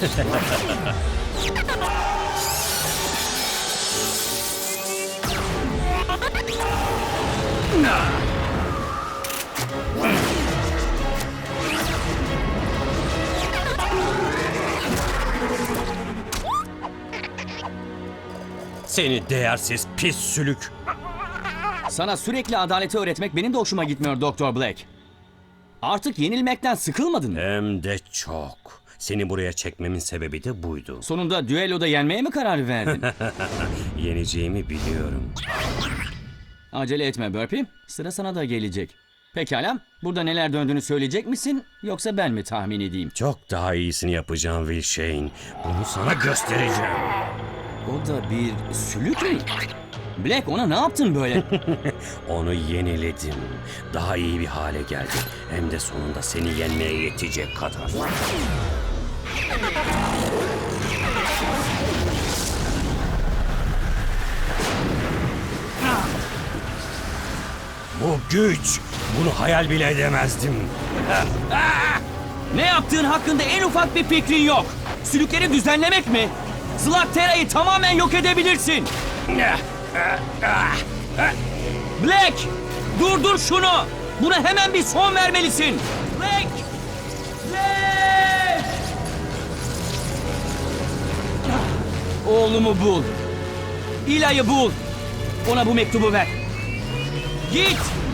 Seni değersiz pis sülük. Sana sürekli adaleti öğretmek benim de hoşuma gitmiyor Doktor Black. Artık yenilmekten sıkılmadın mı? Hem de çok. Seni buraya çekmemin sebebi de buydu. Sonunda düelloda yenmeye mi karar verdin? Yeneceğimi biliyorum. Acele etme Burpee. Sıra sana da gelecek. Pekala. Burada neler döndüğünü söyleyecek misin? Yoksa ben mi tahmin edeyim? Çok daha iyisini yapacağım Will Shane. Bunu sana göstereceğim. O da bir sülük mü? Black ona ne yaptın böyle? Onu yeniledim. Daha iyi bir hale geldi. Hem de sonunda seni yenmeye yetecek kadar. Bu güç. Bunu hayal bile edemezdim. ne yaptığın hakkında en ufak bir fikrin yok. Sülükleri düzenlemek mi? Zlaktera'yı tamamen yok edebilirsin. Black! Durdur şunu! Buna hemen bir son vermelisin! Black! Black! Oğlumu bul. İla'yı bul. Ona bu mektubu ver. Yeet!